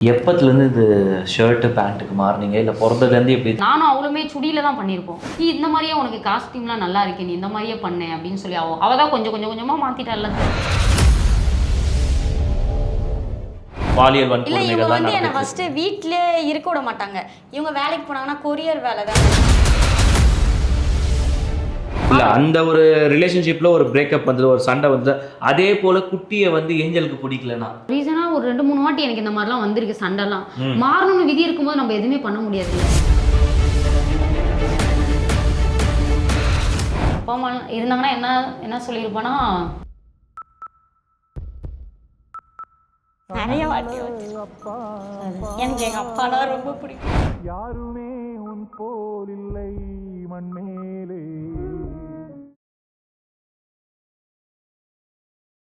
எப்பத்துலேருந்து இது ஷர்ட்டு பேண்ட்டுக்கு மாறுனீங்க? இல்லை பிறந்ததுலேருந்து எப்படி நானும் அவளுமே சுடியில தான் பண்ணியிருப்போம் நீ இந்த மாதிரியே உனக்கு காஸ்டியூம்லாம் நல்லா இருக்கு நீ இந்த மாதிரியே பண்ண அப்படின்னு சொல்லி அவ அவ தான் கொஞ்சம் கொஞ்சம் கொஞ்சமா மாத்திட்டால பாலியல் இல்ல இவங்க வன்கொடுமைகள்லாம் வந்து என்ன நடந்துச்சு. ஃபர்ஸ்ட் வீட்லயே இருக்க விட மாட்டாங்க. இவங்க வேலைக்கு போனாங்கன்னா கொரியர் வேலை தான். இல்லை அந்த ஒரு ரிலேஷன்ஷிப்பில் ஒரு பிரேக்கப் வந்தது ஒரு சண்டை வந்தது. அதே போல் குட்டியை வந்து ஏஞ்சலுக்கு பிடிக்கலனா ரீசனா ஒரு ரெண்டு மூணு வாட்டி எனக்கு இந்த மாதிரிலாம் வந்திருக்கு சண்டைலாம். மாறணும்னு விதி இருக்கும்போது நம்ம எதுவுமே பண்ண முடியாது. அப்பா அம்மா இருந்தாங்கன்னா என்ன என்ன சொல்லியிருப்பானா? நிறைய வாட்டி எனக்கு எங்க அப்பானா ரொம்ப பிடிக்கும். யாருமே உன் போல் இல்லை மண்மேலே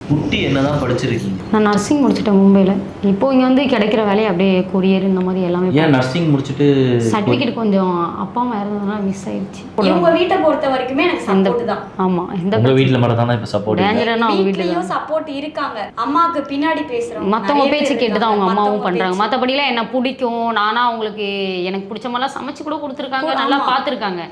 குட்டி என்னதான் படிச்சிருக்கீங்க? நான் நர்சிங் முடிச்சிட்டேன் மும்பையில் இப்போ இங்கே வந்து கிடைக்கிற வேலையை அப்படியே கொரியர் இந்த மாதிரி எல்லாமே ஏன் நர்சிங் முடிச்சுட்டு சர்டிஃபிகேட் கொஞ்சம் அப்பா அம்மா இறந்ததுனால மிஸ் ஆயிடுச்சு. இவங்க வீட்டை பொறுத்த வரைக்குமே எனக்கு சப்போர்ட் தான். ஆமா எந்த உங்கள் வீட்டில் மட்டும் தானே இப்போ சப்போர்ட் டேஞ்சரான அவங்க வீட்லயும் சப்போர்ட் இருக்காங்க. அம்மாக்கு பின்னாடி மற்றவங்க நிறைய பேச்சு கேட்டு தான் அவங்க. அம்மாவும் மத்தவங்க பண்றாங்க. பேச்சு. மற்றபடிலாம் என்ன பிடிக்கும். நானா அவங்களுக்கு எனக்கு பிடிச்ச மாதிரிலாம் சமைச்சு கூட கொடுத்துருக்காங்க. நல்லா பார்த்துருக்காங்க.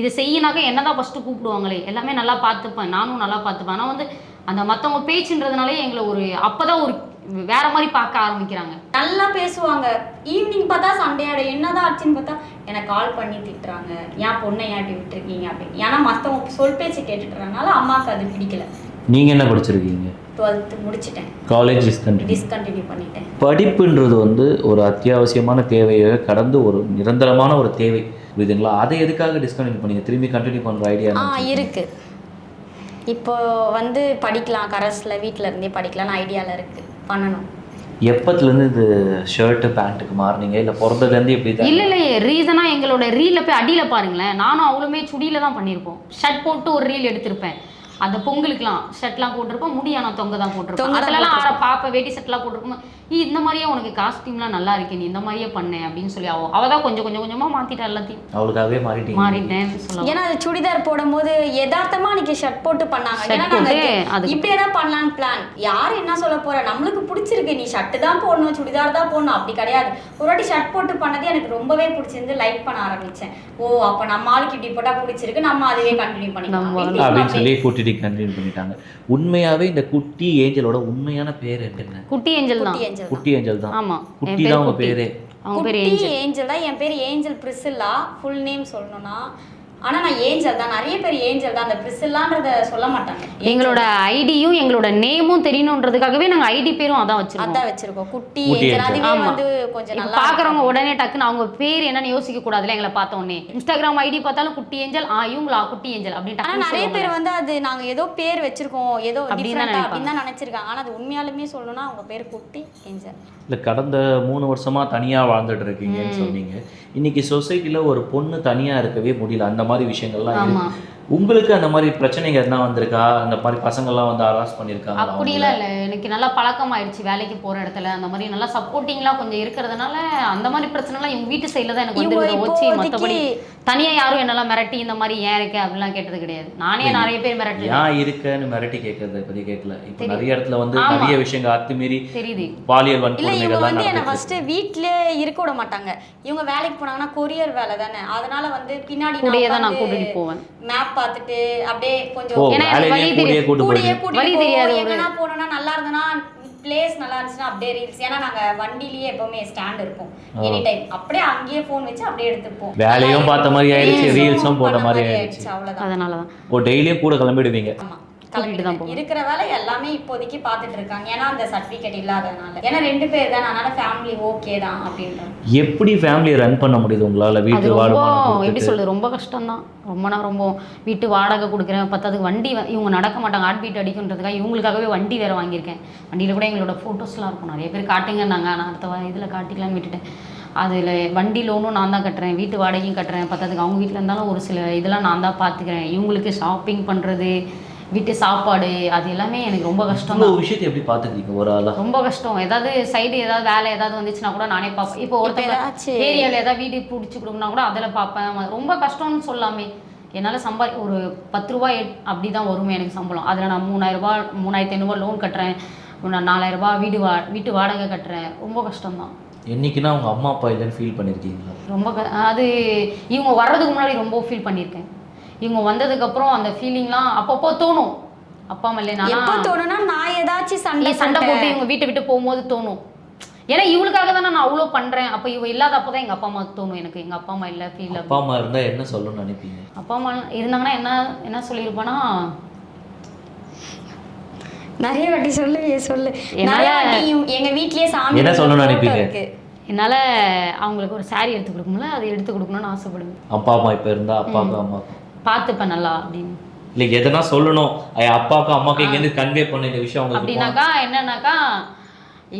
இது செய்யினாக்க என்ன தான் ஃபஸ்ட்டு கூப்பிடுவாங்களே. எல்லாமே நல்லா பார்த்துப்பேன். நானும் நல்லா பார்த்துப்பேன். ஆனால் வந்து அந்த மற்றவங்க பேச்சுன்றதுனாலே எங்களை ஒரு அப்பதான் ஒரு வேற மாதிரி பார்க்க ஆரம்பிக்கிறாங்க. நல்லா பேசுவாங்க. ஈவினிங் பார்த்தா சண்டையாட என்னதான் ஆச்சுன்னு பார்த்தா எனக்கு கால் பண்ணி திட்டுறாங்க. ஏன் பொண்ணை ஏன்டி விட்டுருக்கீங்க? அப்படின்னு. ஏன்னா மத்தவங்க சொல் பேச்சு கேட்டுட்டுறதுனால அம்மாவுக்கு அது பிடிக்கல. நீங்கள் என்ன படிச்சிருக்கீங்க? டுவெல்த்து முடிச்சிட்டேன். காலேஜ் டிஸ்கண்டினியூ டிஸ்கண்டினியூ பண்ணிட்டேன். படிப்புன்றது வந்து ஒரு அத்தியாவசியமான தேவையை கடந்து ஒரு நிரந்தரமான ஒரு தேவை. புரியுதுங்களா? அதை எதுக்காக டிஸ்கண்டினியூ பண்ணீங்க? திரும்பி கண்டினியூ பண்ணுற ஐடியா ஆ இருக்கு. இப்போ வந்து படிக்கலாம் கரஸில் வீட்டில் இருந்தே படிக்கலாம்னு ஐடியாவில் இருக்கு. பண்ணணும். எப்பத்துலேருந்து இது ஷர்ட்டு பேண்ட்டுக்கு மாறுனீங்க? இல்லை பிறந்ததுலேருந்து எப்படி இல்ல இல்ல ரீசனா எங்களோட ரீல்ல போய் அடியில பாருங்களேன். நானும் அவளுமே சுடியில தான் பண்ணியிருப்போம். ஷர்ட் போட்டு ஒரு ரீல் எடுத்திருப்பேன். அந்த பொங்கலுக்குலாம் ஷர்ட்லாம் போட்டிருப்போம். முடி ஆனால் தொங்க தான் போட்டிருப்போம். அதெல்லாம் பாப்ப வேட்டி ஷர்ட்லாம் போட்டிருக்கும். இந்த மாதிரியே உனக்கு காஸ்டியூம்லாம் நல்லா இருக்கு நீ இந்த மாதிரியே பண்ண அப்படின்னு சொல்லி அவ அவ தான் கொஞ்சம் கொஞ்சம் கொஞ்சமா மாத்திட்டா எல்லாத்தையும். அவளுக்காகவே மாறிட்டீங்க. மாறிட்டேன்னு சொல்லலாம். ஏன்னா அது சுடிதார் போடும்போது யதார்த்தமா அன்னைக்கு ஷர்ட் போட்டு பண்ணாங்க. ஏன்னா நாங்க அதுக்கு- இப்படியே தான் பண்ணலான்னு பிளான் யார் என்ன சொல்ல போறா? நம்மளுக்கு பிடிச்சிருக்கு. நீ ஷர்ட் தான் போடணும் சுடிதார் தான் போடணும். அப்படி கிடையாது. ஒரு வாட்டி ஷர்ட் போட்டு பண்ணது எனக்கு ரொம்பவே பிடிச்சிருந்து லைக் பண்ண ஆரம்பிச்சேன். ஓ அப்ப நம்ம ஆளுக்கு இப்படி போட்டா பிடிச்சிருக்கு. நம்ம அதுவே கண்டினியூ பண்ணிக்கலாம். அப்படின்னு சொல்லி. கூட்டிட்டு கண்டினியூ பண்ணிட்டாங்க. உண்மையாவே இந்த குட்டி ஏஞ்சலோட உண்மையான பேர் என்ன குட்டி ஏஞ்சல் தான். ஏஞ்சல் குட்டி ஏஞ்சல் தான். ஆமா என் குட்டி தான் உங்க குட்டி. பேரே. அவங்க பேர் ஏஞ்சல் தான். என் பேர் ஏஞ்சல் பிரிசில்லா ஃபுல் நேம் சொல்லணும்னா ஆனா நான் ஏஞ்சல் தான். நிறைய பேர் ஏஞ்சல் தான். அந்த பிரிசில்லான்றத சொல்ல மாட்டாங்க. எங்களோட ஐடியும் எங்களோட நேமும் தெரியணுன்றதுக்காகவே நாங்க ஐடி பேரும் அதான் வச்சிருக்கோம். அதான் வச்சிருக்கோம். குட்டி ஏஞ்சல். அதுவே. வந்து கொஞ்சம் நல்லா பாக்குறவங்க உடனே டக்குன்னு அவங்க பேர் என்னன்னு யோசிக்க கூடாதுல எங்களை பார்த்த உடனே. இன்ஸ்டாகிராம் ஐடி பார்த்தாலும் குட்டி ஏஞ்சல் ஆ இவங்களா குட்டி ஏஞ்சல் அப்படின்னு ஆனா டக்குன்னு நிறைய பேர். வந்து அது நாங்க ஏதோ பேர் வச்சிருக்கோம். ஏதோ அப்படின்னு தான் டிஃபரெண்டா அப்படின்னு தான் நினைச்சிருக்காங்க. ஆனா அது உண்மையாலுமே சொல்லணும்னா அவங்க பேர் குட்டி ஏஞ்சல். இல்லை கடந்த மூணு வருஷமா தனியா வாழ்ந்துட்டு இருக்கீங்கன்னு சொன்னீங்க. இன்னைக்கு சொசைட்டில ஒரு பொண்ணு தனியா இருக்கவே முடியல. அந்த மாதிரி விஷயங்கள்லாம் இருக்கு. உங்களுக்கு அந்த மாதிரி பிரச்சனைங்க எதனா வந்திருக்கா? அந்த மாதிரி பசங்கள்லாம் வந்து அராஸ் பண்ணியிருக்காங்க அப்படிலாம் இல்லை. எனக்கு நல்லா பழக்கம் ஆயிடுச்சு வேலைக்கு போற இடத்துல. அந்த மாதிரி நல்லா சப்போர்ட்டிங்லாம் கொஞ்சம் இருக்கிறதுனால அந்த மாதிரி பிரச்சனைலாம் இவங்க வீட்டு சைடில் தான் எனக்கு வந்து இப்போதைக்கு- மற்றபடி தனியா யாரும் என்னெல்லாம் மிரட்டி இந்த மாதிரி ஏன் இருக்க அப்படிலாம் கேட்டது கிடையாது. நானே நிறைய பேர் மிரட்டி ஏன் இருக்கன்னு மிரட்டி கேட்கறத பத்தி கேட்கல. இப்போ. நிறைய இடத்துல வந்து. நிறைய விஷயங்கள் அத்துமீறி தெரியுது. பாலியல் வன்கொடுமைகள்லாம் வந்து என்ன ஃபர்ஸ்ட் வீட்லயே இருக்க விட மாட்டாங்க. இவங்க வேலைக்கு போனாங்கன்னா கொரியர் வேலை தானே. அதனால வந்து பின்னாடி கூடயே தான் நான் கூட்டிட்டு போவேன். மேப் பார்த்துட்டு அப்படியே கொஞ்சம் ஏன்னா வழி கூட்டிட்டு வழி தெரியாத போனோம்னா நல்லா இருந்ததுன்னா பிளேஸ் நல்லா இருந்துச்சுன்னா அப்படியே ரீல்ஸ் ஏன்னா நாங்க வண்டிலேயே எப்பவுமே ஸ்டாண்ட் இருக்கும் எனி டைம் அப்படியே அங்கேயே ஃபோன் வச்சு அப்படியே எடுத்துப்போம். வேலையும் பார்த்த மாதிரி ஆயிடுச்சு ரீல்ஸும் போட்ட மாதிரி ஆயிடுச்சு. அவ்வளவுதான். அதனால தான் ஓ டெய்லியும் கூட கிளம்பிடுவீங்க? ஆமா. கூட்டிட்டு தான். போவேன். இருக்கிற வேலை எல்லாமே இப்போதைக்கு பார்த்துட்டு இருக்காங்க. ஏன்னா அந்த சர்டிபிகேட் இல்லாதனால ஏன்னா ரெண்டு பேர் தான். அதனால ஃபேமிலி ஓகே தான் அப்படின்றாங்க. எப்படி ஃபேமிலியை ரன் பண்ண முடியுது உங்களால? அது வீட்டு ரொம்ப வாடகை எப்படி சொல்றது? ரொம்ப கஷ்டம் தான் ரொம்ப நான் ரொம்ப வீட்டு வாடகை கொடுக்குறேன். பத்தாதுக்கு வண்டி வ- இவங்க நடக்க மாட்டாங்க. ஹார்ட் பீட் அடிக்குன்றதுக்காக இவங்களுக்காகவே வண்டி வேற வாங்கியிருக்கேன். வண்டியில் கூட எங்களோட ஃபோட்டோஸ்லாம் இருக்கும். நிறைய பேர் காட்டுங்கன்னாங்க. நான் அடுத்த இதில் காட்டிக்கலான்னு விட்டுட்டேன் அதில் வண்டி லோனும் நான் தான் கட்டுறேன். வீட்டு வாடகையும் கட்டுறேன். பத்தாதுக்கு அவங்க வீட்டில் இருந்தாலும் ஒரு சில இதெல்லாம் நான் தான் பார்த்துக்கிறேன். இவங்களுக்கு ஷாப்பிங் பண்ணுறது வீட்டு சாப்பாடு அது எல்லாமே எனக்கு ரொம்ப கஷ்டம் தான். விஷயத்தை எப்படி பார்த்துக்கிறீங்க ஒரு ஆளா? ரொம்ப கஷ்டம். ஏதாவது சைடு ஏதாவது வேலை ஏதாவது வந்துச்சுன்னா கூட நானே பார்ப்பேன். இப்போ ஏதாச்சும் ஏரியாவில் ஏதாவது வீடு பிடிச்சி கொடுக்கணும்னா கூட அதில் பார்ப்பேன். ரொம்ப கஷ்டம்னு சொல்லாமே. என்னால் சம்பாதி ஒரு பத்து ரூபாய் அப்படி தான் வருமே எனக்கு சம்பளம். அதில் நான் மூணாயிரரூபா மூணாயிரத்தி ஐநூறுபா லோன் கட்டுறேன். நான் நாலாயிரரூபா வீடு வா வீட்டு வாடகை கட்டுறேன். ரொம்ப கஷ்டம்தான் என்னைக்குன்னா அவங்க அம்மா அப்பா இல்லைன்னு ஃபீல் பண்ணியிருக்கீங்களா ரொம்ப க- அது இவங்க வர்றதுக்கு முன்னாடி ரொம்ப ஃபீல் பண்ணியிருக்கேன் இவங்க வந்ததுக்கப்புறம் அந்த ஃபீலிங்லாம் அப்பப்போ தோணும். அப்பா அம்மா இல்லை எப்போ தோணுனா நான் ஏதாச்சும் சண்டை சண்டை போட்டு. இவங்க வீட்டை விட்டு போகும்போது தோணும். ஏன்னா இவளுக்காக தானே நான் அவ்வளோ பண்ணுறேன் அப்போ இவ இல்லாதப்போ தான் எங்கள் அப்பா அம்மாவுக்கு தோணும் எனக்கு. எங்கள் அப்பா அம்மா இல்லை ஃபீல் அப்பா அம்மா இருந்தால் என்ன சொல்லணும்னு நினைப்பீங்க? அப்பா அம்மா இருந்தாங்கன்னா என்ன என்ன சொல்லியிருப்பேன்னா நிறைய வாட்டி சொல்லு சொல்லு. என்னால- நிறைய வாட்டி எங்க வீட்லயே சாமி என்ன சொல்லணும்னு நினைப்பீங்க? இருக்கு. என்னால் அவங்களுக்கு ஒரு saree எடுத்து கொடுக்கும்ல அதை எடுத்து கொடுக்கணும்னு ஆசைப்படுவேன். அப்பா அம்மா இப்போ இருந்தால் அப்பாவுக்கும் அம்மாவுக்கும் பார்த்துப்பேன் நல்லா அப்படின்னு. இல்லை எதனா சொல்லணும். அப்பாவுக்கும் அம்மாவுக்கும் இங்கேருந்து கன்வே பண்ண இந்த விஷயம் அவங்களுக்கு அப்படின்னாக்கா என்னன்னாக்கா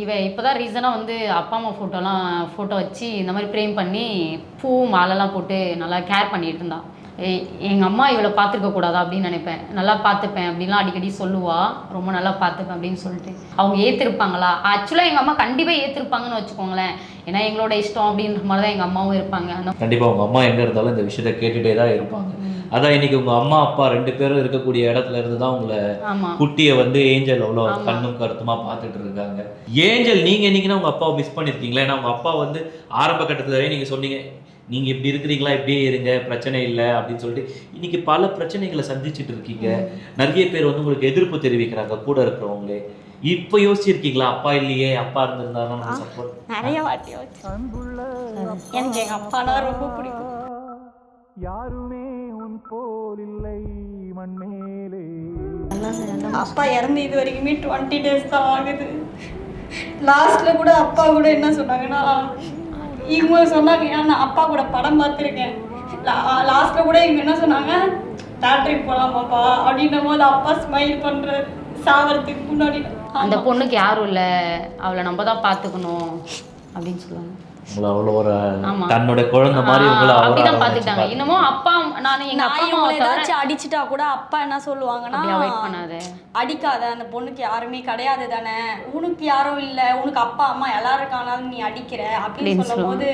இவ இப்போதான் ரீசனாக வந்து அப்பா அம்மா ஃபோட்டோலாம் ஃபோட்டோ வச்சு இந்த மாதிரி ஃப்ரேம் பண்ணி பூ மாலைலாம் போட்டு நல்லா கேர் பண்ணிட்டு இருந்தா. எங்கள் அம்மா இவளை பார்த்துருக்க கூடாதா அப்படின்னு நினைப்பேன். நல்லா பார்த்துப்பேன் அப்படின்லாம் அடிக்கடி சொல்லுவா. ரொம்ப நல்லா பார்த்துப்பேன் அப்படின்னு சொல்லிட்டு. அவங்க ஏற்றிருப்பாங்களா ஆக்சுவலாக எங்கள் அம்மா கண்டிப்பாக ஏற்றிருப்பாங்கன்னு வச்சுக்கோங்களேன். ஏன்னா எங்களோட இஷ்டம் அப்படின்ற மாதிரி தான் எங்கள் அம்மாவும் இருப்பாங்க. கண்டிப்பாக உங்கள் அம்மா எங்கே இருந்தாலும் இந்த விஷயத்த கேட்டுகிட்டே தான் இருப்பாங்க. அதான் இன்னைக்கு உங்கள் அம்மா அப்பா ரெண்டு பேரும் இருக்கக்கூடிய இடத்துல இருந்து தான் உங்களை குட்டியை வந்து ஏஞ்சல் அவ்வளோ. கண்ணும் கருத்துமா பார்த்துட்டு இருக்காங்க. ஏஞ்சல் நீங்க என்னைக்குன்னா உங்க அப்பாவை மிஸ் பண்ணிருக்கீங்களா? ஏன்னா உங்க அப்பா வந்து ஆரம்ப கட்டத்துல வரையும் நீங்க சொன்னீங்க நீங்க இப்படி இருக்கிறீங்களா? இப்படியே இருங்க பிரச்சனை இல்லை அப்படின்னு சொல்லிட்டு இன்னைக்கு பல பிரச்சனைகளை சந்திச்சுட்டு இருக்கீங்க. நிறைய பேர் வந்து உங்களுக்கு எதிர்ப்பு தெரிவிக்கிறாங்க கூட இருக்கிறவங்களே. இப்போ யோசிச்சிருக்கீங்களா? அப்பா இல்லையே அப்பா இருந்திருந்தாருன்னா சப்போர்ட் நிறைய வாட்டி. எனக்கு எங்க அப்பானா ரொம்ப பிடிக்கும். யாருமே உன் போல் இல்லை மண்மேலே. அப்பா இறந்து இது வரைக்குமே டுவெண்ட்டி டேஸ் தான் ஆகுது. லாஸ்ட்ல கூட அப்பா கூட என்ன சொன்னாங்கன்னா இவங்க சொன்னாங்க ஏன்னா நான் அப்பா கூட படம் பார்த்துருக்கேன். லாஸ்ட்ல கூட இவங்க என்ன சொன்னாங்க தேட்டருக்கு போகலாமாப்பா அப்படின்னும் போது அப்பா ஸ்மைல் பண்ற சாவறதுக்கு முன்னாடி. அந்த பொண்ணுக்கு யாரும் இல்லை. அவளை நம்ம தான் பார்த்துக்கணும். அப்படின்னு சொல்லுவாங்க. உங்களை அவ்வளோ ஒரு. தன்னோட குழந்தை மாதிரி உங்களை அப்படிதான் வச்சு பார்த்துக்கிட்டாங்க. பார்த்து- இன்னமும் அப்பா நான் எங்க நான் அப்பா தவிர ஏதாச்சும் அடிச்சிட்டா கூட அப்பா என்ன சொல்லுவாங்கன்னா பண்ணாத. அடிக்காத அந்த பொண்ணுக்கு யாருமே கிடையாது தானே. உனக்கு யாரும் இல்ல உனக்கு அப்பா அம்மா எல்லாரும் இருக்கானாலும் நீ அடிக்கிற அப்படின்னு அப்படின்னு சொல்லும் போது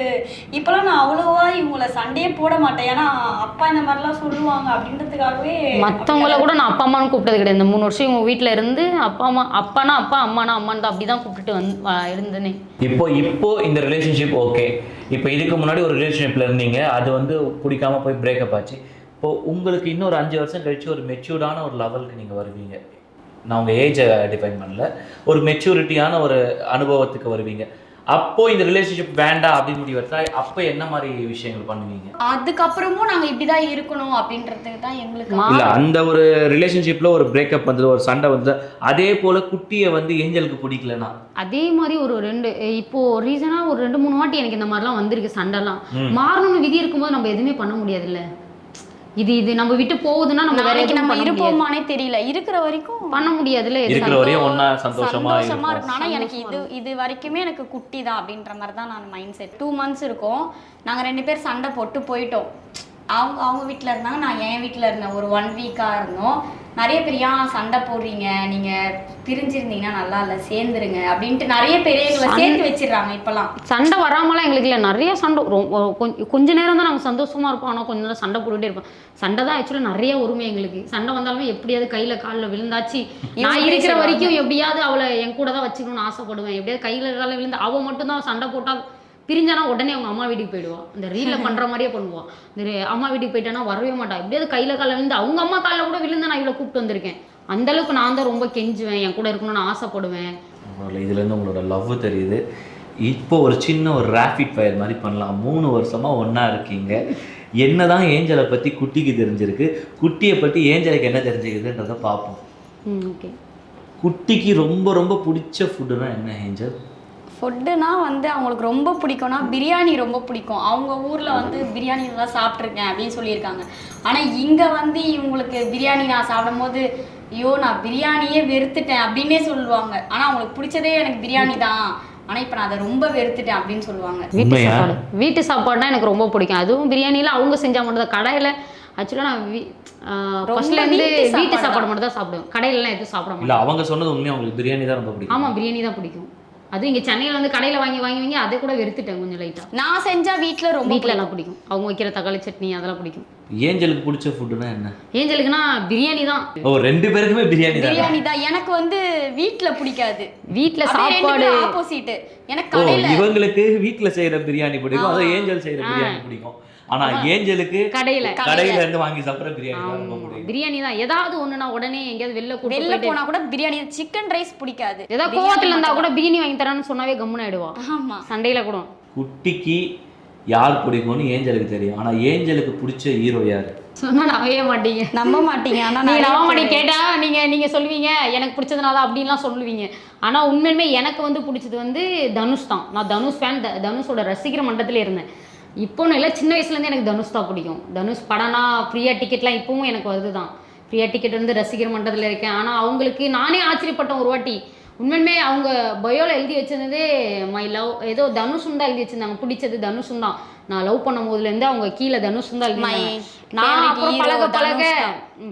இப்பெல்லாம் நான் அவ்வளோவா இவங்கள சண்டையே போட மாட்டேன். ஏன்னா அப்பா இந்த மாதிரிலாம் சொல்லுவாங்க அப்படின்றதுக்காகவே மற்றவங்கள கூட நான் அப்பா அம்மான்னு கூப்பிட்டது கிடையாது. இந்த மூணு வருஷம் இவங்க வீட்டில் இருந்து அப்பா அம்மா அப்பானா அப்பா அம்மானா அம்மான்னு தான் அப்படி தான் கூப்பிட்டுட்டு வந்து இருந்தேனே. இப்போ இப்போ இந்த ரிலேஷன்ஷிப் ஓகே. இப்போ இதுக்கு முன்னாடி ஒரு ரிலேஷன்ஷிப்பில் இருந்தீங்க. அது வந்து பிடிக்காம போய் பிரேக்கப் ஆச்சு. இப்போ உங்களுக்கு இன்னொரு அஞ்சு வருஷம் கழிச்சு ஒரு மெச்சூர்டான ஒரு லெவலுக்கு நீங்கள் வருவீங்க. நான் உங்கள் ஏஜை டிஃபைன் பண்ணல. ஒரு மெச்சூரிட்டியான ஒரு அனுபவத்துக்கு வருவீங்க. அப்போ இந்த ரிலேஷன்ஷிப் வேண்டாம் அப்படின்னு முடிவு எடுத்தா அப்போ என்ன மாதிரி விஷயங்கள் பண்ணுவீங்க? அதுக்கப்புறமும் நாங்க இப்படிதான் இருக்கணும் அப்படின்றதுக்கு தான் எங்களுக்கு மா- இல்ல அந்த ஒரு ரிலேஷன்ஷிப்ல ஒரு பிரேக்கப் வந்தது ஒரு சண்டை வந்தது அதே போல குட்டியை வந்து ஏஞ்சலுக்கு பிடிக்கலனா அதே மாதிரி ஒரு ரெண்டு இப்போ ரீசனாக ஒரு ரெண்டு மூணு வாட்டி எனக்கு இந்த மாதிரிலாம் வந்திருக்கு சண்டைலாம். ம். மாறணும்னு விதி இருக்கும்போது நம்ம எதுவுமே பண்ண முடியாதுல்ல? இது இது நம்ம விட்டு போகுதுன்னா நம்ம எதுவும் நம்ம இருப்போமானே தெரியல. இருக்கிற வரைக்கும் பண்ண முடியாதுல்ல எது இருக்கிற வரையும் ஒண்ணா சந்தோஷமா சந்தோஷமா இருக்கும். ஆனா எனக்கு இது இது வரைக்குமே எனக்கு குட்டி தான் அப்படின்ற மாதிரி தான் நான் மைண்ட் செட் டூ மந்த்ஸ் இருக்கும். நாங்க ரெண்டு பேர் சண்டை போட்டு போயிட்டோம். அவங்க அவங்க வீட்டில் இருந்தாங்க நான் என் வீட்டில் இருந்தேன். ஒரு ஒன் வீக்காக இருந்தோம். நிறைய பேர் ஏன் சண்டை போடுறீங்க. நீங்க பிரிஞ்சிருந்தீங்கன்னா நல்லா இல்லை சேர்ந்துருங்க. அப்படின்ட்டு நிறைய பேர் எங்களை சேர்த்து வச்சிடுறாங்க இப்பெல்லாம். சண்டை வராமலாம் எங்களுக்கு இல்லை. நிறைய சண்டை ரொம்ப கொஞ்ச நேரம் தான் நாங்கள் சந்தோஷமா இருப்போம். ஆனால் கொஞ்ச நேரம் சண்டை போட்டுட்டே இருப்போம். சண்டை தான் ஆக்சுவலாக நிறைய உரிமை எங்களுக்கு. சண்டை வந்தாலுமே எப்படியாவது கையில் காலில் விழுந்தாச்சு. நான் இருக்கிற. வரைக்கும் எப்படியாவது அவளை என் கூட தான் வச்சுக்கணும்னு ஆசைப்படுவேன். எப்படியாவது கையில் காலில் விழுந்து அவள் மட்டும்தான் சண்டை போட்டால் பிரிஞ்சானா உடனே அவங்க அம்மா வீட்டுக்கு போயிடுவான் இந்த ரீலில் பண்ணுற மாதிரியே பண்ணுவான் இந்த அம்மா வீட்டுக்கு போயிட்டானா வரவே மாட்டா. எப்படியாவது கையில் காலில் விழுந்து அவங்க அம்மா காலில் கூட விழுந்து நான் இவளை கூப்பிட்டு வந்திருக்கேன். அந்த அளவுக்கு நான் தான் ரொம்ப கெஞ்சுவேன். என் கூட இருக்கணும்னு ஆசைப்படுவேன். இதுலேருந்து உங்களோட லவ் தெரியுது. இப்போ ஒரு சின்ன ஒரு ரேபிட் ஃபயர் மாதிரி பண்ணலாம். மூணு வருஷமா ஒண்ணா இருக்கீங்க. என்னதான் ஏஞ்சலை பத்தி குட்டிக்கு தெரிஞ்சிருக்கு. குட்டியை பத்தி ஏஞ்சலுக்கு என்ன தெரிஞ்சுக்குதுன்றதை பார்ப்போம். ஓகே குட்டிக்கு ரொம்ப ரொம்ப பிடிச்ச ஃபுட்டுனா என்ன ஏஞ்சல்? ஃபுட்டுனா வந்து அவங்களுக்கு ரொம்ப பிடிக்கும்னா பிரியாணி ரொம்ப பிடிக்கும். அவங்க ஊரில் வந்து பிரியாணி நல்லா சாப்பிட்ருக்கேன் அப்படின்னு சொல்லியிருக்காங்க. ஆனால் இங்கே வந்து இவங்களுக்கு பிரியாணி நான் சாப்பிடும்போது ஐயோ நான் பிரியாணியே வெறுத்துட்டேன் அப்படின்னே சொல்லுவாங்க. ஆனால் அவங்களுக்கு பிடிச்சதே எனக்கு பிரியாணி தான். ஆனால் இப்போ நான் அதை ரொம்ப வெறுத்துட்டேன் அப்படின்னு சொல்லுவாங்க. வீட்டு? சாப்பாடு. வீட்டு சாப்பாடுனா எனக்கு ரொம்ப பிடிக்கும். அதுவும் பிரியாணியில் அவங்க செஞ்சால் மட்டும் தான் கடையில் ஆக்சுவலாக நான் ஃபர்ஸ்ட்லேருந்து வீட்டு சாப்பாடு மட்டும் தான் சாப்பிடுவேன். கடையிலலாம் எதுவும் சாப்பிட இல்ல மாட்டேன் அவங்க சொன்னது உண்மையா? உங்களுக்கு பிரியாணி தான் ரொம்ப பிடிக்கும். ஆமாம் பிரியாணி தான் பிடிக்கும். அதுவும் இங்கே சென்னையில் வந்து கடையில் வாங்கி வாங்கி வாங்கி அதை கூட வெறுத்துட்டேன் கொஞ்சம் லைட்டாக நான் செஞ்சா வீட்டில் ரொம்ப வீட்டிலலாம் பிடிக்கும். அவங்க வைக்கிற தக்காளி சட்னி அதெல்லாம் பிடிக்கும். ஏஞ்சலுக்கு பிடிச்ச ஃபுட்டுனா என்ன? ஏஞ்சலுக்குன்னா பிரியாணி தான். ஓ ரெண்டு பேருக்குமே பிரியாணி தான்? பிரியாணி தான். எனக்கு வந்து வீட்ல பிடிக்காது. வீட்ல சாப்பாடு ஆப்போசிட் எனக்கு கடையில இவங்களுக்கு வீட்ல செய்யற பிரியாணி பிடிக்கும். அது ஏஞ்சல் செய்யற பிரியாணி பிடிக்கும். ஆனா ஏஞ்சலுக்கு கடையில. கடையில இருந்து வாங்கி சாப்பிடுற பிரியாணி தான் ரொம்ப. பிடிக்கும். பிரியாணி தான். ஏதாவது ஒண்ணுனா உடனே எங்கேயாவது வெளில கூட்டு வெளில போனா கூட பிரியாணி சிக்கன் ரைஸ் பிடிக்காது. ஏதாவது கோவத்துல இருந்தா கூட பிரியாணி வாங்கி தரேன்னு சொன்னாவே கம்முன்னு ஆயிடுவா. ஆமா. சண்டையில கூட. குட்டிக்கு யார் பிடிக்கும்னு ஏஞ்சலுக்கு தெரியும். ஆனா ஏஞ்சலுக்கு பிடிச்ச ஹீரோ யாரு? சொன்னா நம்பவே மாட்டீங்க. நம்ப மாட்டீங்க. ஆனா நீங்க நிறைய நம்ப மாட்டீங்க. பேரு- கேட்டா நீங்க நீங்க சொல்லுவீங்க எனக்கு பிடிச்சதுனால அப்படின்லாம் சொல்லுவீங்க. ஆனா உண்மையுமே எனக்கு வந்து பிடிச்சது வந்து தனுஷ் தான். நான் தனுஷ் ஃபேன் தனுஷோட ரசிக்கிற மண்டலத்துல இருந்தேன். இப்போன்னு இல்லை சின்ன வயசுல இருந்தே எனக்கு தனுஷ் தான் பிடிக்கும். தனுஷ் படம்னா ஃப்ரீயா டிக்கெட்லாம் இப்பவும் எனக்கு வருது தான் ஃப்ரீயா டிக்கெட் வந்து ரசிகர் மண்டலத்தில் இருக்கேன். ஆனா அவங்களுக்கு நானே ஆச்சரியப்பட்டேன் ஒரு வாட்டி. உண்மையுமே அவங்க பயோல எழுதி வச்சிருந்ததே மை லவ் ஏதோ தனுஷும் தான் எழுதி வச்சிருந்தாங்க. பிடிச்சது தனுஷும் தான் நான் லவ் பண்ணும் போதுலேருந்து அவங்க கீழே தனுஷும் தான் நான் அப்புறம் பழக பழக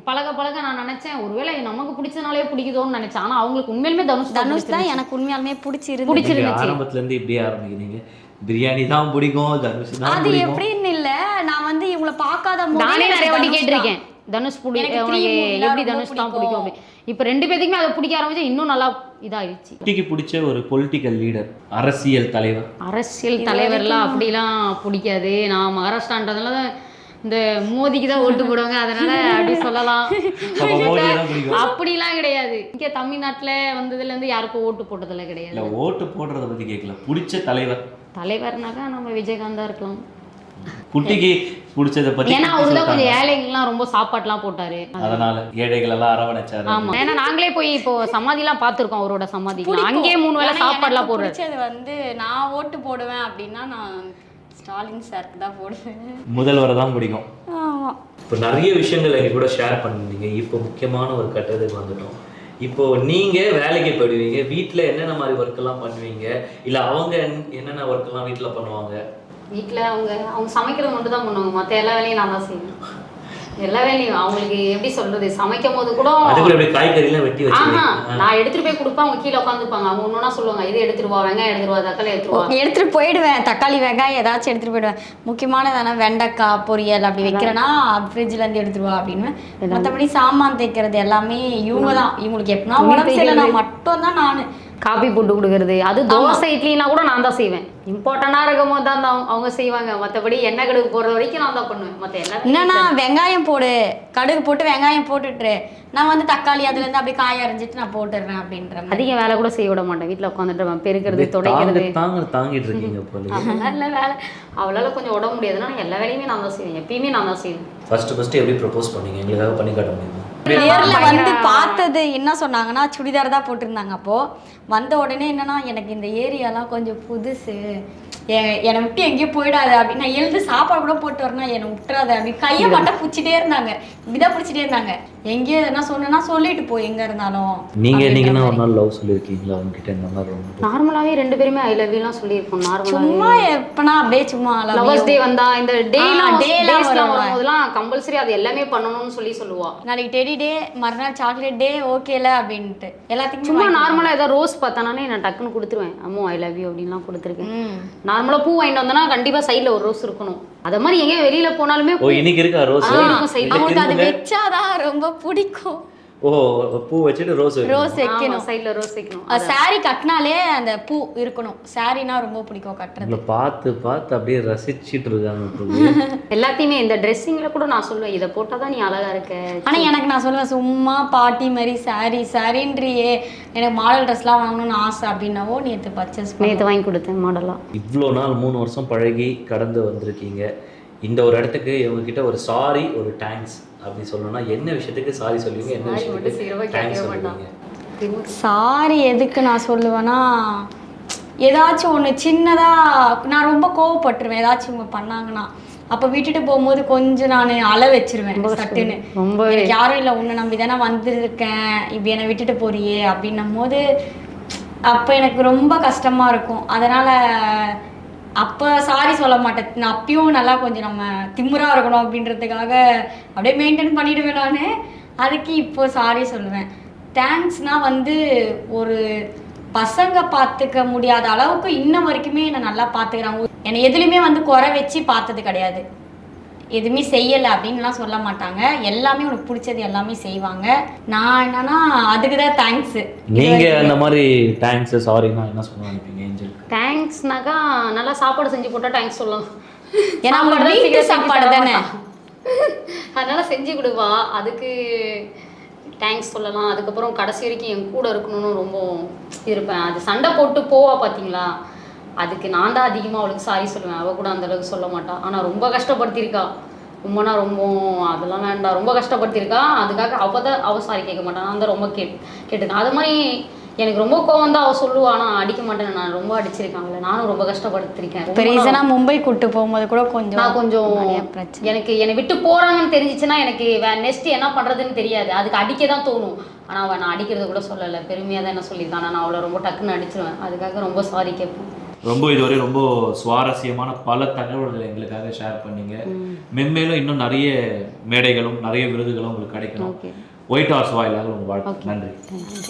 பழக பழக நான் நினைச்சேன். ஒருவேளை நமக்கு பிடிச்சதுனாலே பிடிக்குதோன்னு நினைச்சேன். ஆனா அவங்களுக்கு உண்மையிலுமே தனுஷ் தான் தனுஷ் தான். எனக்கு உண்மையாலுமே பிடிச்சிருந்து பிடிச்சி- நீங்க பிடிச்சிருந்துச்சு. ஆரம்பத்துல இருந்து இப்படியே ஆரம்பிக்கிறீங்க. பிரியாணி தான் பிடிக்கும் தனுஷ் தான் அது எப்படின்னு இல்ல. நான் வந்து இவங்கள பார்க்காத நானே நிறைய வாட்டி. கேட்டிருக்கேன். தனுஷ் பிடி உனக்கு எப்படி தனுஷ் தான் பிடிக்கும். அப்படி? இப்போ ரெண்டு பேத்துக்குமே அதை பிடிக்க ஆரம்பிச்சா இன்னும் நல்லா இதாயிடுச்சு குட்டிக்கு பிடிச்ச ஒரு பொலிட்டிக்கல் லீடர் அரசியல் தலைவர். அரசியல் தலைவர்லாம் அப்படிலாம் பிடிக்காது. நான் மகாராஷ்டிரான்றதுனால இந்த மோதிக்கு தான் ஓட்டு போடுவாங்க. அதனால அப்படி சொல்லலாம். அப்ப மோடி தான் பிடிக்கும். அப்படிலாம் கிடையாது. இங்கே தமிழ்நாட்டுல வந்ததுல இருந்து யாருக்கும் ஓட்டு போட்டதில்ல கிடையாது. ஓட்டு போடுறத பத்தி கேட்கல பிடிச்ச தலைவர். தலைவர்னாக்கா நம்ம விஜயகாந்தா இருக்கலாம். குட்டிக்கு பிடிச்சத பத்தி ஏன்னா அவரு தான் கொஞ்சம். ஏழைங்கள்லாம் ரொம்ப சாப்பாடுலாம் போட்டாரு. அதனால ஏழைகள் எல்லாம் அரவணைச்சாரு. ஆமா. ஏன்னா நாங்களே போய் இப்போ சமாதிலாம் பார்த்திருக்கோம் அவரோட பிடிக்கும். அங்கேயே மூணு வேளை சாப்பாடுலாம் எனக்கு போடுறாரு. பிடிச்சது வந்து நான் ஓட்டு போடுவேன் அப்படின்னா நான் ஸ்டாலின் சாருக்கு தான் போடுவேன். முதல்வரை தான் பிடிக்கும். ஆமா. இப்போ நிறைய விஷயங்கள் எங்க கூட ஷேர் பண்ணிருந்தீங்க இப்போ முக்கியமான ஒரு கட்டத்துக்கு வந்துட்டோம். இப்போ நீங்க வேலைக்கு போயிடுவீங்க. வீட்ல என்னென்ன மாதிரி ஒர்க் எல்லாம் பண்ணுவீங்க? இல்ல அவங்க என்ன- என்னென்ன ஒர்க் எல்லாம் வீட்ல பண்ணுவாங்க? வீட்டில் அவங்க அவங்க சமைக்கிறது மட்டும் தான் பண்ணுவாங்க. மற்ற எல்லா வேலையும் நான் தான் செய்வேன். எல்லா வேலையும் அவங்களுக்கு எப்படி சொல்றது? சமைக்கும் போது கூட வச்சிருக்கீங்க நான் எடுத்துட்டு போய் கொடுப்பேன். அவங்க கீழே உட்காந்துப்பாங்க அவங்க ஒன்னொன்னா சொல்லுவாங்க. இது எடுத்துட்டு வா வெங்காயம் எடுத்துட்டு வா தக்காளி எடுத்துட்டு வா. எடுத்துட்டு போயிடுவேன். தக்காளி வெங்காயம் ஏதாச்சும் எடுத்துட்டு போயிடுவேன். முக்கியமானதான? வெண்டைக்காய் பொரியல் அப்படி வைக்கிறேன்னா ஃப்ரிட்ஜ்ல இருந்து எடுத்துட்டு வா அப்படின்னு. மற்றபடி சாமான் தேய்க்கிறது எல்லாமே இவங்க தான். இவங்களுக்கு எப்படின்னா துணி உடம்பு சரியில்லைனா. மட்டும் தான் நானு. காபி போட்டு கொடுக்கறது. அது தோசை இட்லினா கூட நான் தான் செய்வேன். இம்பார்ட்டண்டாக இருக்கும் போது தான் அவங்க- அவங்க செய்வாங்க. மற்றபடி எண்ணெய் கடுகு போடுற வரைக்கும் நான் தான் பண்ணுவேன். மற்ற எல்லாத்தையும் என்னன்னா வெங்காயம் போடு. கடுகு போட்டு வெங்காயம் போட்டுட்டுரு. நான் வந்து தக்காளி அதுல இருந்து அப்படியே காய அரைஞ்சிட்டு நான் போட்டுடுறேன் அப்படின்ற அதிக வேலை கூட செய்ய விட மாட்டேன். வீட்டில் உட்காந்துட்டு பெருக்கிறது துடைக்கிறது. தாங்க தாங்க தாங்கிட்டு இருக்கீங்க இல்லை வேலை. அவளால கொஞ்சம் உடம்பு முடியாதுன்னா நான் எல்லா வேலையுமே நான் தான் செய்வேன். எப்பயுமே நான் தான் செய்வேன். ஃபர்ஸ்ட் ஃபர்ஸ்ட் எப்படி ப்ரப்போஸ் பண்ணீங்க? எங்களுக்காக பண்ணி காட்ட முடியுமா? நேர்ல வந்து பார்த்தது என்ன சொன்னாங்கன்னா சுடிதார் தான் போட்டிருந்தாங்க அப்போ. வந்த உடனே என்னன்னா எனக்கு இந்த ஏரியாலாம் கொஞ்சம் புதுசு. என்னை விட்டு எங்கேயும் போயிடாது அப்படின்னு நான் எழுந்து சாப்பாடு கூட போட்டு வரணும் என்னை விட்டுறாத அப்படி கையை மட்டும் பிடிச்சிட்டே இருந்தாங்க. இப்படிதான் பிடிச்சிட்டே இருந்தாங்க. எங்கேயும் எதனா சொன்னா சொல்லிட்டு போ எங்க இருந்தாலும். நீங்க நீங்கன்னா ஒரு. நாள் லவ் சொல்லியிருக்கீங்களா? உங்ககிட்ட இந்த மாதிரி நார்மலாவே ரெண்டு பேருமே ஐ லவ் யூலாம் சொல்லியிருக்கோம் நார்மலாக சும்மா எப்பனா அப்படியே சும்மா லவர்ஸ். டே வந்தா இந்த டேலாம் வரும்ல. வரும்போதெல்லாம் கம்பல்சரி அது எல்லாமே பண்ணணும்னு சொல்லி சொல்லுவா. நாளைக்கு டெடி டே மறுநாள் சாக்லேட் டே ஓகேல அப்படின்ட்டு. எல்லாத்துக்குமே சும்மா நார்மலா ஏதாவது ரோஸ் பார்த்தானே நான் டக்குன்னு கொடுத்துருவேன். அம்மோ ஐ லவ் யூ அப்படின்லாம் கொடுத்துருக்கேன் ம். நார்மலா பூ வாங்கிட்டு வந்தனா கண்டிப்பா சைடுல ஒரு ரோஸ் இருக்கணும் அத மாதிரி எங்க வெளியில போனாலுமே ஓ இன்னைக்கு இருக்கா ரோஸ். அவங்களுக்கு அது வச்சாதான் ரொம்ப பிடிக்கும் ஓ பூ வச்சுட்டு ரோஸ் ரோஸ் வைக்கணும். சைடுல ரோஸ் வைக்கணும். சாரி கட்டினாலே அந்த பூ இருக்கணும். சாரினா ரொம்ப பிடிக்கும் கட்டுறது. பார்த்து பார்த்து அப்படியே ரசிச்சிட்டு இருக்காங்க. எல்லாத்தையுமே இந்த ட்ரெஸ்ஸிங்ல கூட நான் சொல்லுவேன். இதை போட்டாதான் நீ அழகா இருக்க. ஆனா எனக்கு நான் சொல்லுவேன் சும்மா பாட்டி மாதிரி சாரி சாரின்றியே எனக்கு மாடல் ட்ரெஸ்லாம் வாங்கணும்னு ஆசை. அப்படின்னாவோ நேற்று பர்ச்சேஸ் நேத்து வாங்கி கொடுத்தேன் மாடலா இவ்வளோ நாள் மூணு வருஷம் பழகி கடந்து வந்திருக்கீங்க. இந்த ஒரு இடத்துக்கு இவங்க கிட்ட ஒரு சாரி ஒரு தேங்க்ஸ் அப்படி சொல்லணும்னா என்ன விஷயத்துக்கு சாரி சொல்லுவீங்க என்ன விஷயத்துக்கு தேங்க்ஸ். சொல்லுவீங்க? சாரி எதுக்கு நான் சொல்லுவேன்னா ஏதாச்சும் ஒன்று சின்னதாக நான் ரொம்ப கோவப்பட்டுருவேன். ஏதாச்சும் இவங்க பண்ணாங்கன்னா அப்போ விட்டுட்டு போகும்போது கொஞ்சம் நான் அழ வச்சிருவேன் சட்டுன்னு. எனக்கு யாரும் இல்லை உன்னை நம்பி தானே வந்திருக்கேன். இப்படி என்னை விட்டுட்டு போறியே அப்படின்னும் போது அப்போ எனக்கு ரொம்ப கஷ்டமா இருக்கும். அதனால அப்போ சாரி சொல்ல மாட்டேன். நான் அப்பயும் நல்லா கொஞ்சம் நம்ம திமிரா இருக்கணும் அப்படின்றதுக்காக அப்படியே மெயின்டைன் பண்ணிடுவேன் நான். அதுக்கு இப்போ சாரி சொல்லுவேன். தேங்க்ஸ்னால் வந்து ஒரு பசங்க பார்த்துக்க முடியாத அளவுக்கு இன்ன வரைக்குமே என்னை நல்லா பார்த்துக்கிறாங்க என்னை எதுலேயுமே வந்து குறை வச்சு பார்த்தது கிடையாது. எதுவுமே செய்யலை அப்படின்லாம் சொல்ல மாட்டாங்க. எல்லாமே உனக்கு பிடிச்சது எல்லாமே செய்வாங்க. நான் என்னன்னா அதுக்கு தான் தேங்க்ஸு நீங்க அந்த மாதிரி தேங்க்ஸ் சாரினா என்ன சொல்ல நினைப்பீங்க ஏஞ்சலுக்கு தேங்க்ஸ்னாக்கா நல்லா சாப்பாடு செஞ்சு போட்டால் தேங்க்ஸ் சொல்லலாம். ஏன்னா அவங்க சாப்பாடு தான் வீட்டு சாப்பாடு தானே. அதனால செஞ்சு கொடுப்பா அதுக்கு தேங்க்ஸ் சொல்லலாம். அதுக்கப்புறம் கடைசி வரைக்கும் என் கூட இருக்கணும்னு ரொம்ப இருப்பேன். அது சண்டை போட்டு போவா பார்த்தீங்களா அதுக்கு நான் தான் அதிகமாக அவளுக்கு சாரி சொல்லுவேன். அவள் கூட அந்த அளவுக்கு சொல்ல மாட்டா. ஆனால் ரொம்ப கஷ்டப்படுத்தியிருக்கா. ரொம்பனா ரொம்ப அதெல்லாம் வேண்டாம். ரொம்ப கஷ்டப்படுத்தியிருக்கா. அதுக்காக அவள் தான் அவள் சாரி கேட்க மாட்டான் நான் தான் ரொம்ப கேட் கேட்டுக்கேன் அது மாதிரி எனக்கு ரொம்ப கோவம் தான் அவள் சொல்லுவா. ஆனால் அடிக்க மாட்டேன் நான் ரொம்ப அடிச்சிருக்கேன் அவளை நானும் ரொம்ப கஷ்டப்படுத்திருக்கேன். இப்போ ரீசனாக மும்பை கூட்டு போகும்போது கூட கொஞ்சம் நான் கொஞ்சம் எனக்கு என்னை விட்டு போறாங்கன்னு தெரிஞ்சிச்சுன்னா எனக்கு நெக்ஸ்ட் என்ன பண்றதுன்னு தெரியாது. அதுக்கு அடிக்க தான் தோணும். ஆனா அவன் நான் அடிக்கிறது கூட சொல்லலை. பெருமையாக தான் என்ன சொல்லியிருக்கான் நான் அவளை ரொம்ப டக்குன்னு அடிச்சிருவேன். அதுக்காக ரொம்ப சாரி கேட்பேன். ரொம்ப இதுவரை ரொம்ப சுவாரஸ்யமான பல தகவல்களை எங்களுக்காக ஷேர் பண்ணீங்க. மென்மேலும் இன்னும் நிறைய மேடைகளும் நிறைய விருதுகளும் உங்களுக்கு கிடைக்கணும். ஓகே ஒயிட் ஹார்ஸ் வாயிலாக வாழ்த்து நன்றி. நன்றி